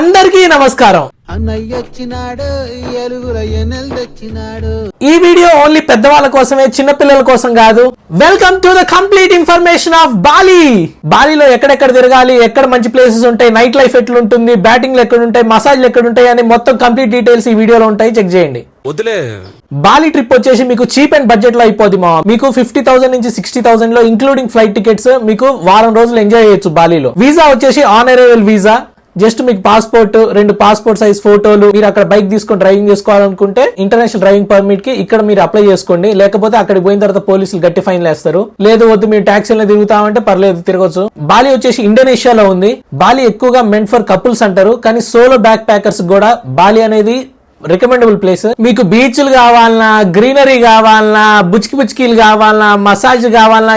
అందరికీ నమస్కారం. అన్నయ్య వచ్చినాడు ఎలుగుల ఎన్నెలు తెచ్చినాడు. ఈ వీడియో ఓన్లీ పెద్దవాళ్ళ కోసమే చిన్న పిల్లల కోసం కాదు. Welcome to the complete information of Bali బాలీలో ఎక్కడెక్కడ తిరగాలి ఎక్కడ మంచి ప్లేసెస్ ఉంటాయి నైట్ లైఫ్ ఎట్లుంటుంది బ్యాటింగ్లు ఎక్కడ ఉంటాయి మసాజ్లు ఎక్కడ ఉంటాయి అని మొత్తం కంప్లీట్ డీటెయిల్స్ ఈ వీడియోలో ఉంటాయి. చెక్ చేయండి. వదిలే బాలి ట్రిప్ వచ్చేసి మీకు చీప్ అండ్ బడ్జెట్లో అయిపోద్ది మా మీకు ఫిఫ్టీ థౌసండ్ నుంచి సిక్స్టీ థౌసండ్లో ఇంక్లూడింగ్ ఫ్లైట్ టికెట్స్ మీకు వారం రోజులు ఎంజాయ్ చేయొచ్చు బాలీలో. వీసా వచ్చేసి ఆన్ అరైవల్ వీసా జస్ట్ మీకు పాస్పోర్ట్ రెండు పాస్పోర్ట్ సైజ్ ఫోటోలు మీరు అక్కడ బైక్ తీసుకొని డ్రైవింగ్ చేసుకోవాలనుకుంటే ఇంటర్నేషనల్ డ్రైవింగ్ పర్మిట్కి ఇక్కడ మీరు అప్లై చేసుకోండి. లేకపోతే అక్కడికి పోయిన తర్వాత పోలీసులు గట్టి ఫైన్ వేస్తారు లేదు వద్దు మీరు ట్యాక్సీలో తిరుగుతామంటే పర్లేదు తిరగచ్చు. బాలి వచ్చేసి ఇండోనేషియాలో ఉంది. బాలి ఎక్కువగా మెంట్ ఫర్ కపుల్స్ అంటారు. కానీ సోలో బ్యాక్ ప్యాకర్స్ కూడా బాలి అనేది రికమెండబుల్ ప్లేస్ మీకు బీచ్లు కావాలన్నా గ్రీనరీ కావాలన్నా బుచ్కి బుచ్కీలు కావాలన్నా మసాజ్ కావాలన్నా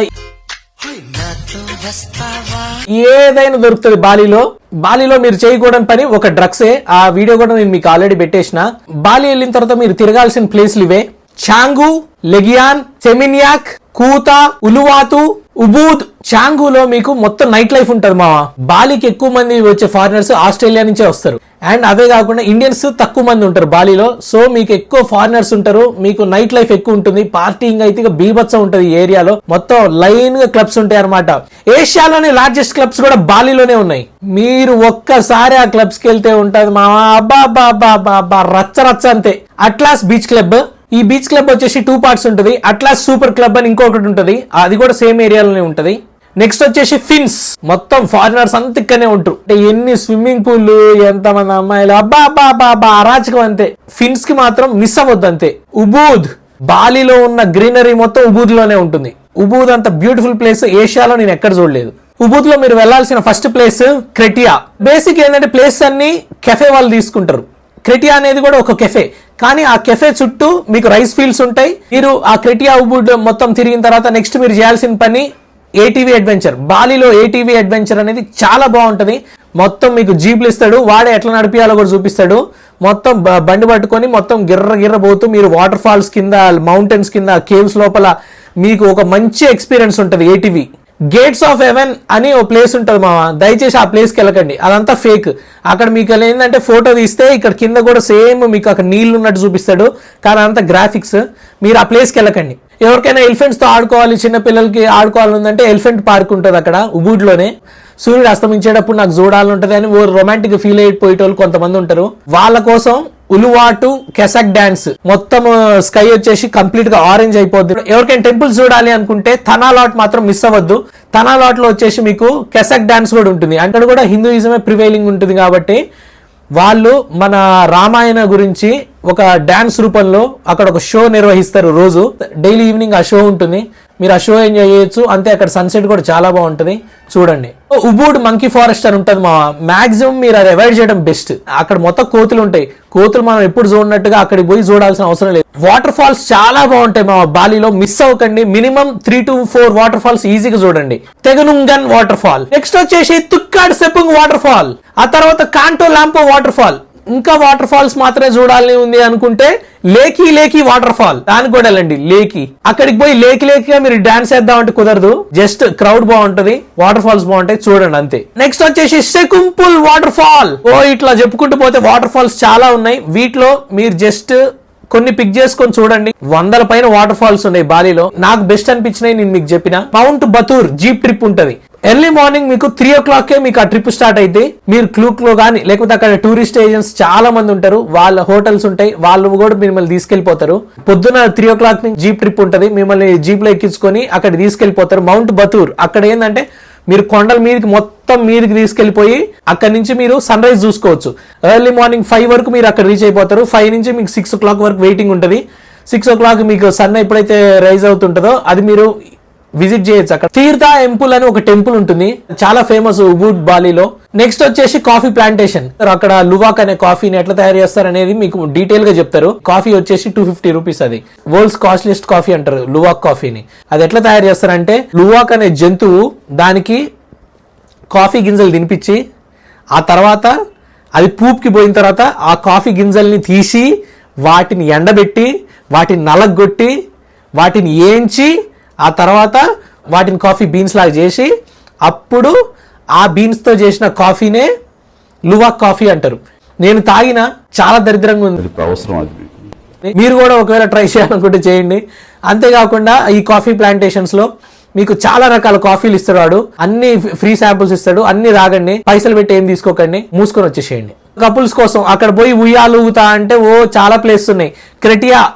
ఏదైనా దొరుకుతుంది బాలీలో. బాలీలో మీరు చేయకూడని పని ఒక డ్రగ్సే. ఆ వీడియో కూడా నేను మీకు ఆల్రెడీ పెట్టేసిన. బాలి వెళ్ళిన తర్వాత మీరు తిరగాల్సిన ప్లేస్లు ఇవే. చాంగు లెగియాన్ సెమినియాక్ కూతా ఉలువాతు ఉబూద్ చాంగులో మీకు మొత్తం నైట్ లైఫ్ ఉంటుంది మావా. బాలికి ఎక్కువ మంది వచ్చే ఫారినర్స్ ఆస్ట్రేలియా నుంచే వస్తారు. అండ్ అదే కాకుండా ఇండియన్స్ తక్కువ మంది ఉంటారు బాలీలో. సో మీకు ఎక్కువ ఫారినర్స్ ఉంటారు. మీకు నైట్ లైఫ్ ఎక్కువ ఉంటుంది. పార్టీయింగ్ అయితే బీభత్సం ఉంటుంది ఈ ఏరియాలో. మొత్తం లైన్గా క్లబ్స్ ఉంటాయి అనమాట ఏషియాలోని లార్జెస్ట్ క్లబ్స్ కూడా బాలీలోనే ఉన్నాయి. మీరు ఒక్కసారి ఆ క్లబ్స్కి వెళ్తే ఉంటది మావా. అబ్బా అబ్బా అబ్బా అబ్బా అబ్బా రచ్చ రచ్చ అంతే. అట్లాస్ బీచ్ క్లబ్ ఈ బీచ్ క్లబ్ వచ్చేసి టూ పార్ట్స్ ఉంటుంది. అట్లాస్ సూపర్ క్లబ్ అని ఇంకొకటి ఉంటుంది. అది కూడా సేమ్ ఏరియాలోనే ఉంటుంది. నెక్స్ట్ వచ్చేసి ఫిన్స్. మొత్తం ఫారినర్స్ అంత ఇక్కడనే ఉంటారు. అంటే ఎన్ని స్విమ్మింగ్ పూల్లు ఎంత మంది అమ్మాయిలు. అబ్బా అబ్బా అబ్బా అబ్బా అరాచకం అంతే. ఫిన్స్కి మాత్రం మిస్ అవ్వద్దు అంతే. ఉబూద్. బాలీలో ఉన్న గ్రీనరీ మొత్తం ఉబూద్లోనే ఉంటుంది. ఉబూద్ అంత బ్యూటిఫుల్ ప్లేస్ ఏషియాలో నేను ఎక్కడ చూడలేదు. ఉబూద్లో మీరు వెళ్ళాల్సిన ఫస్ట్ ప్లేస్ క్రెటియా. బేసిక్ ఏంటంటే ప్లేస్ అన్ని కెఫే వాళ్ళు తీసుకుంటారు. క్రెటియా అనేది కూడా ఒక కెఫే. కానీ ఆ కెఫే చుట్టూ మీకు రైస్ ఫీల్డ్స్ ఉంటాయి. మీరు ఆ క్రెటియా ఉబుడ్ మొత్తం తిరిగిన తర్వాత నెక్స్ట్ మీరు చేయాల్సిన పని ఏటీవీ అడ్వెంచర్. బాలీలో ఏటీవీ అడ్వెంచర్ అనేది చాలా బాగుంటుంది. మొత్తం మీకు జీప్లు ఇస్తాడు. వాడే ఎట్లా నడిపియాలో కూడా చూపిస్తాడు. మొత్తం బ- బండి పట్టుకొని మొత్తం గిర్ర గిర్ర పోతూ మీరు వాటర్ ఫాల్స్ కింద మౌంటైన్స్ కింద కేవ్స్ లోపల మీకు ఒక మంచి ఎక్స్పీరియన్స్ ఉంటుంది ఏటీవీ. గేట్స్ ఆఫ్ హెవెన్ అని ఓ ప్లేస్ ఉంటుంది మామ దయచేసి ఆ ప్లేస్కి వెళ్ళకండి. అదంతా ఫేక్ అక్కడ మీకు ఏంటంటే ఫోటో తీస్తే ఇక్కడ కింద కూడా సేమ్ మీకు అక్కడ నీళ్ళు ఉన్నట్టు చూపిస్తాడు. కానీ అదంతా గ్రాఫిక్స్ మీరు ఆ ప్లేస్కి వెళ్ళకండి. ఎవరికైనా ఎలిఫెంట్స్తో ఆడుకోవాలి చిన్న పిల్లలకి ఆడుకోవాలని ఉందంటే ఎలిఫెంట్ పార్క్ ఉంటుంది అక్కడ ఉబూడ్లోనే సూర్యుడు అస్తమించేటప్పుడు నాకు చూడాలంటది అని ఓ రొమాంటిక్ ఫీల్ అయిపోయేటోళ్ళు కొంతమంది ఉంటారు. వాళ్ళ కోసం ఉలువాటు కెసక్ డాన్స్ మొత్తం స్కై వచ్చేసి కంప్లీట్గా ఆరెంజ్ అయిపోద్ది. ఎవరికైనా టెంపుల్స్ చూడాలి అనుకుంటే తనాలాట్ మాత్రం మిస్ అవ్వద్దు. తనాలాట్లో వచ్చేసి మీకు కెసక్ డాన్స్ కూడా ఉంటుంది. అక్కడ కూడా హిందూయిజమే ప్రివైలింగ్ ఉంటుంది కాబట్టి వాళ్ళు మన రామాయణ గురించి ఒక డ్యాన్స్ రూపంలో అక్కడ ఒక షో నిర్వహిస్తారు రోజు. డైలీ ఈవినింగ్ ఆ షో ఉంటుంది. మీరు ఆ షో ఎంజాయ్ చేయొచ్చు. అంతే అక్కడ సన్సెట్ కూడా చాలా బాగుంటుంది. చూడండి. ఉబూడ్ మంకీ ఫారెస్ట్ అని ఉంటుంది మా మాక్సిమం మీరు అది అవాయిడ్ చేయడం బెస్ట్. అక్కడ మొత్తం కోతులు ఉంటాయి. కోతులు మనం ఎప్పుడు చూడనట్టుగా అక్కడికి పోయి చూడాల్సిన అవసరం లేదు. వాటర్ ఫాల్స్ చాలా బాగుంటాయి మా బాలీలో. మిస్ అవ్వకండి. Minimum three to four water falls ఈజీగా చూడండి. తెగనుంగన్ వాటర్ ఫాల్ నెక్స్ట్ వచ్చేసి తుక్కాడ్ సెపుంగ్ వాటర్ ఫాల్ ఆ తర్వాత కాంటో లాంపో వాటర్ ఫాల్ ఇంకా వాటర్ ఫాల్స్ మాత్రమే చూడాలని ఉంది అనుకుంటే లేకి లేకి వాటర్ ఫాల్. దానికి కూడా వెళ్ళండి. లేకి. అక్కడికి పోయి లేకి లేకిగా మీరు డాన్స్ చేద్దాం అంటే కుదరదు. జస్ట్ క్రౌడ్ బాగుంటది వాటర్ ఫాల్స్ బాగుంటాయి చూడండి అంతే. నెక్స్ట్ వచ్చేసి సెకుంపుల్ వాటర్ ఫాల్. ఓ ఇట్లా చెప్పుకుంటూ పోతే వాటర్ ఫాల్స్ చాలా ఉన్నాయి. వీటిలో మీరు జస్ట్ కొన్ని పిక్ చేసుకొని చూడండి. వందల పైన వాటర్ ఫాల్స్ ఉన్నాయి బాలీలో. నాకు బెస్ట్ అనిపించినాయి నేను మీకు చెప్పిన. మౌంట్ బతూర్ జీప్ ట్రిప్ ఉంటది. ఎర్లీ మార్నింగ్ మీకు త్రీ ఓ క్లాక్ మీకు ఆ ట్రిప్ స్టార్ట్ అయితే మీరు క్లూక్లో కానీ లేకపోతే అక్కడ టూరిస్ట్ ఏజెంట్స్ చాలా మంది ఉంటారు. వాళ్ళ హోటల్స్ ఉంటాయి. వాళ్ళు కూడా మిమ్మల్ని తీసుకెళ్ళిపోతారు పొద్దున త్రీ ఓ క్లాక్ నుంచి జీప్ ట్రిప్ ఉంటుంది. మిమ్మల్ని జీప్లో ఎక్కించుకొని అక్కడ తీసుకెళ్ళిపోతారు మౌంట్ బతూర్ అక్కడ ఏంటంటే మీరు కొండల మీదకి మొత్తం మీదకి తీసుకెళ్ళిపోయి అక్కడ నుంచి మీరు సన్ రైజ్ చూసుకోవచ్చు. ఎర్లీ మార్నింగ్ ఫైవ్ వరకు మీరు అక్కడ రీచ్ అయిపోతారు. ఫైవ్ నుంచి మీకు సిక్స్ ఓ క్లాక్ వరకు వెయిటింగ్ ఉంటుంది. సిక్స్ ఓ క్లాక్ మీకు సన్ ఎప్పుడైతే రైజ్ అవుతుంటుందో అది మీరు విజిట్ చేయొచ్చు అక్కడ. తీర్థ ఎంపుల్ అని ఒక టెంపుల్ ఉంటుంది. చాలా ఫేమస్ ఉబూడ్ బాలీలో. నెక్స్ట్ వచ్చేసి కాఫీ ప్లాంటేషన్. అక్కడ లువాక్ అనే కాఫీని ఎట్లా తయారు చేస్తారు అనేది మీకు డీటెయిల్గా చెప్తారు. కాఫీ వచ్చేసి టూ ఫిఫ్టీ రూపీస్ అది. వరల్డ్స్ కాస్ట్లీస్ట్ కాఫీ అంటారు లువాక్ కాఫీని. అది ఎట్లా తయారు చేస్తారంటే లువాక్ అనే జంతువు దానికి కాఫీ గింజలు తినిపించి ఆ తర్వాత అది పూపుకి పోయిన తర్వాత ఆ కాఫీ గింజల్ని తీసి వాటిని ఎండబెట్టి వాటిని నలగొట్టి వాటిని ఏంచి ఆ తర్వాత వాటిని కాఫీ బీన్స్ లాగా చేసి అప్పుడు ఆ బీన్స్తో చేసిన కాఫీనే లువాక్ కాఫీ అంటారు. నేను తాగిన చాలా దరిద్రంగా ఉంది. అవసరం అది మీరు కూడా ఒకవేళ ట్రై చేయాలనుకుంటే చేయండి. అంతేకాకుండా ఈ కాఫీ ప్లాంటేషన్స్లో మీకు చాలా రకాల కాఫీలు ఇస్తాడు. వాడు అన్ని ఫ్రీ శాంపుల్స్ ఇస్తాడు. అన్ని రాగండి. పైసలు పెట్టి ఏం తీసుకోకండి. మూసుకొని వచ్చేసేయండి. కపుల్స్ కోసం అక్కడ పోయి ఉయ్యాలు ఊగుతా అంటే ఓ చాలా ప్లేస్ ఉన్నాయి. క్రెటియా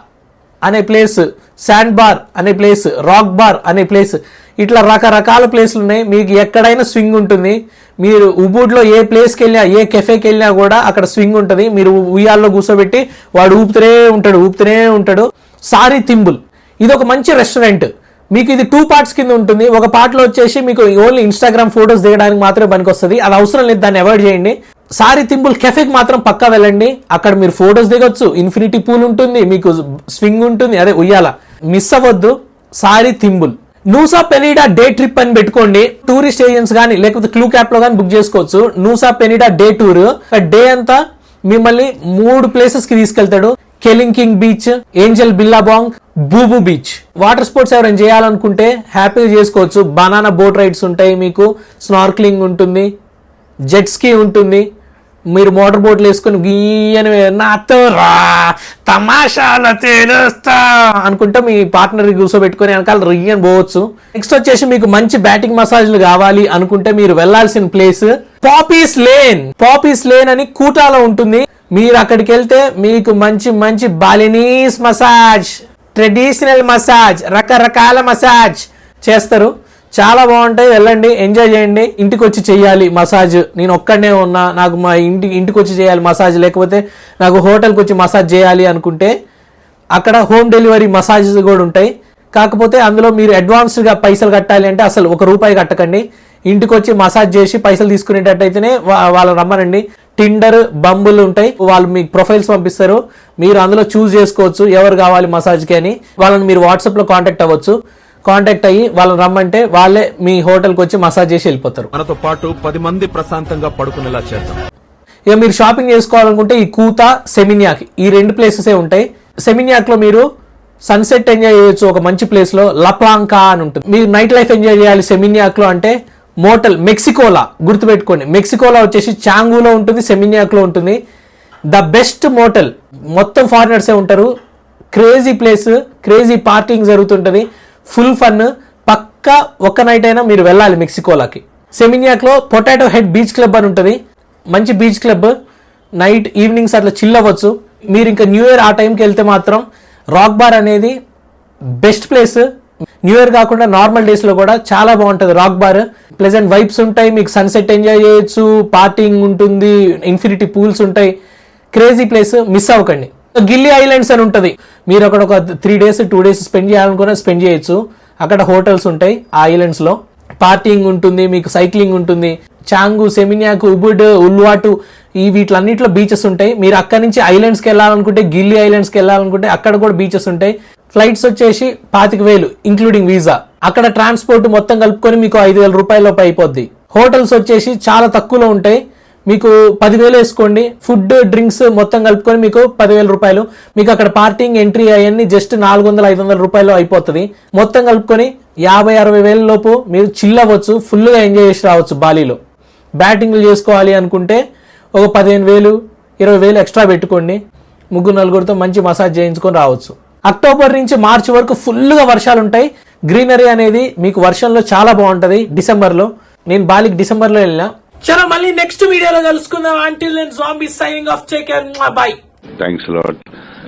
అనే ప్లేస్ శాండ్ బార్ అనే ప్లేస్ రాక్ బార్ అనే ప్లేస్ ఇట్లా రకరకాల ప్లేస్లు ఉన్నాయి. మీకు ఎక్కడైనా స్వింగ్ ఉంటుంది. మీరు ఉబూడ్లో ఏ ప్లేస్కి వెళ్ళినా ఏ కెఫేకి వెళ్ళినా కూడా అక్కడ స్వింగ్ ఉంటుంది. మీరు ఉయ్యాల్లో కూర్చోబెట్టి వాడు ఊపుతూనే ఉంటాడు ఊపుతూనే ఉంటాడు. సారీ తింబుల్ ఇది ఒక మంచి రెస్టారెంట్ మీకు ఇది టూ పార్ట్స్ కింద ఉంటుంది. ఒక పార్ట్లో వచ్చేసి మీకు ఓన్లీ ఇన్స్టాగ్రామ్ ఫొటోస్ దిగడానికి మాత్రమే పనికొస్తుంది. అది అవసరం లేదు. దాన్ని అవాయిడ్ చేయండి. సారీ తింబుల్ కెఫేకి మాత్రం పక్కా వెళ్ళండి. అక్కడ మీరు ఫొటోస్ దిగొచ్చు. ఇన్ఫినిటీ పూల్ ఉంటుంది. మీకు స్వింగ్ ఉంటుంది. అదే ఉయ్యాల. మిస్ అవ్వద్దు. సారీ థింబుల్. నూసా పెనీడా డే ట్రిప్ అని పెట్టుకోండి. టూరిస్ట్ ఏజెంట్స్ కానీ లేకపోతే క్లూ క్యాప్లో కానీ బుక్ చేసుకోవచ్చు. Nusa Penida day tour. Day అంతా మిమ్మల్ని మూడు ప్లేసెస్కి తీసుకెళ్తాడు. Kelingking beach Angel Billabong Bubu beach. Water sports ఎవరైనా చేయాలనుకుంటే హ్యాపీగా చేసుకోవచ్చు. బనానా బోట్ రైడ్స్ ఉంటాయి మీకు. స్నార్క్లింగ్ ఉంటుంది. జెట్ స్కీ ఉంటుంది. మీరు మోటార్ బోట్లు వేసుకొని గీయని నాతో రా తమాషాలు తెలుస్తా అనుకుంటే మీ పార్ట్నర్ కూర్చోబెట్టుకొని వెనకాల రియ్యని పోవచ్చు. నెక్స్ట్ వచ్చేసి మీకు మంచి బ్యాటింగ్ మసాజ్లు కావాలి అనుకుంటే మీరు వెళ్ళాల్సిన place Poppies lane. Poppies lane అని కూటాలో ఉంటుంది. మీరు అక్కడికి వెళ్తే మీకు మంచి మంచి బాలినీస్ మసాజ్ ట్రెడిషనల్ మసాజ్ రకరకాల మసాజ్ చేస్తారు. చాలా బాగుంటాయి వెళ్ళండి ఎంజాయ్ చేయండి. ఇంటికి వచ్చి చేయాలి మసాజ్ నేను ఒక్కడనే ఉన్నా నాకు మా ఇంటి ఇంటికి వచ్చి చేయాలి మసాజ్ లేకపోతే నాకు హోటల్కి వచ్చి మసాజ్ చేయాలి అనుకుంటే అక్కడ హోమ్ డెలివరీ మసాజెస్ కూడా ఉంటాయి. కాకపోతే అందులో మీరు అడ్వాన్స్డ్గా పైసలు కట్టాలి అంటే అసలు ఒక రూపాయి కట్టకండి. ఇంటికి వచ్చి మసాజ్ చేసి పైసలు తీసుకునేటట్టయితేనే వా- రమ్మనండి. టిండర్ బంబులు ఉంటాయి. వాళ్ళు మీకు ప్రొఫైల్స్ పంపిస్తారు. మీరు అందులో చూస్ చేసుకోవచ్చు. ఎవరు కావాలి మసాజ్కి అని. వాళ్ళని మీరు వాట్సాప్లో కాంటాక్ట్ అవ్వచ్చు. కాంటాక్ట్ అయ్యి వాళ్ళని రమ్మంటే వాళ్ళే మీ హోటల్కి వచ్చి మసాజ్ చేసి వెళ్ళిపోతారు. మనతో పాటు పది మంది ప్రశాంతంగా పడుకునేలా చేద్దాం. ఇక మీరు షాపింగ్ చేసుకోవాలనుకుంటే ఈ కూత సెమినియాక్ ఈ రెండు ప్లేసెసే ఉంటాయి. సెమినియాక్లో మీరు సన్సెట్ ఎంజాయ్ చేయొచ్చు ఒక మంచి ప్లేస్లో లప్లాంకా అని ఉంటుంది. మీరు నైట్ లైఫ్ ఎంజాయ్ చేయాలి సెమినియాక్లో అంటే మోటల్ మెక్సికోలా గుర్తుపెట్టుకోండి. మెక్సికోలా వచ్చేసి చాంగులో ఉంటుంది సెమినియాక్లో ఉంటుంది. ద బెస్ట్ మోటల్ మొత్తం ఫారినర్సే ఉంటారు. క్రేజీ ప్లేస్ క్రేజీ పార్కింగ్ జరుగుతుంటది. ఫుల్ ఫన్ పక్కా ఒక నైట్ అయినా మీరు వెళ్ళాలి మెక్సికోలాకి. సెమినియాక్లో పొటాటో హెడ్ బీచ్ క్లబ్ అని ఉంటుంది. మంచి బీచ్ క్లబ్. నైట్ ఈవినింగ్స్ అట్లా చిల్ అవ్వచ్చు. మీరు ఇంకా న్యూ ఇయర్ ఆ టైంకి వెళ్తే మాత్రం రాక్ బార్ అనేది బెస్ట్ ప్లేస్ న్యూ ఇయర్ కాకుండా నార్మల్ డేస్లో కూడా చాలా బాగుంటుంది రాక్ బార్. ప్లెజెంట్ వైబ్స్ ఉంటాయి. మీకు సన్సెట్ ఎంజాయ్ చేయొచ్చు. పార్టింగ్ ఉంటుంది. ఇన్ఫినిటీ పూల్స్ ఉంటాయి. క్రేజీ ప్లేస్ మిస్ అవ్వకండి. గిల్లీ ఐలాండ్స్ అని ఉంటుంది. మీరు అక్కడ ఒక three days two days spend చేయాలనుకున్నా స్పెండ్ చేయొచ్చు. అక్కడ హోటల్స్ ఉంటాయి ఆ ఐలాండ్స్లో లో. ఉంటుంది మీకు సైక్లింగ్ ఉంటుంది. చాంగు సెమినియాకు ఉబుడ్ ఉల్వాటు ఈ వీటిలన్నింటిలో బీచెస్ ఉంటాయి. మీరు అక్కడ నుంచి ఐలాండ్స్కి వెళ్ళాలనుకుంటే గిల్లీ ఐలాండ్స్కి వెళ్ళాలనుకుంటే అక్కడ కూడా బీచెస్ ఉంటాయి. ఫ్లైట్స్ వచ్చేసి పాతిక వేలు ఇంక్లూడింగ్ వీసా అక్కడ ట్రాన్స్పోర్ట్ మొత్తం కలుపుకొని మీకు ఐదు వేల రూపాయల అయిపోద్ది. హోటల్స్ వచ్చేసి చాలా తక్కువలో ఉంటాయి. మీకు పదివేలు వేసుకోండి. ఫుడ్ డ్రింక్స్ మొత్తం కలుపుకొని మీకు పదివేల రూపాయలు. మీకు అక్కడ పార్కింగ్ ఎంట్రీ అవన్నీ జస్ట్ నాలుగు వందల ఐదు వందల రూపాయలు అయిపోతుంది. మొత్తం కలుపుకొని యాభై అరవై వేల లోపు మీరు చిల్ అవ్వచ్చు ఫుల్గా ఎంజాయ్ చేసి రావచ్చు బాలీలో. బ్యాటింగ్లు చేసుకోవాలి అనుకుంటే ఒక పదిహేను వేలు ఇరవై వేలు ఎక్స్ట్రా పెట్టుకోండి. ముగ్గురు నలుగురితో మంచి మసాజ్ చేయించుకొని రావచ్చు. అక్టోబర్ నుంచి మార్చి వరకు ఫుల్గా వర్షాలు ఉంటాయి. గ్రీనరీ అనేది మీకు వర్షంలో చాలా బాగుంటుంది. డిసెంబర్లో నేను బాలికి డిసెంబర్లో వెళ్ళినా. చలో మళ్ళీ నెక్స్ట్ వీడియోలో కలుసుకుందాం. అంటిల్ నేను zombie signing off take care bye thanks lot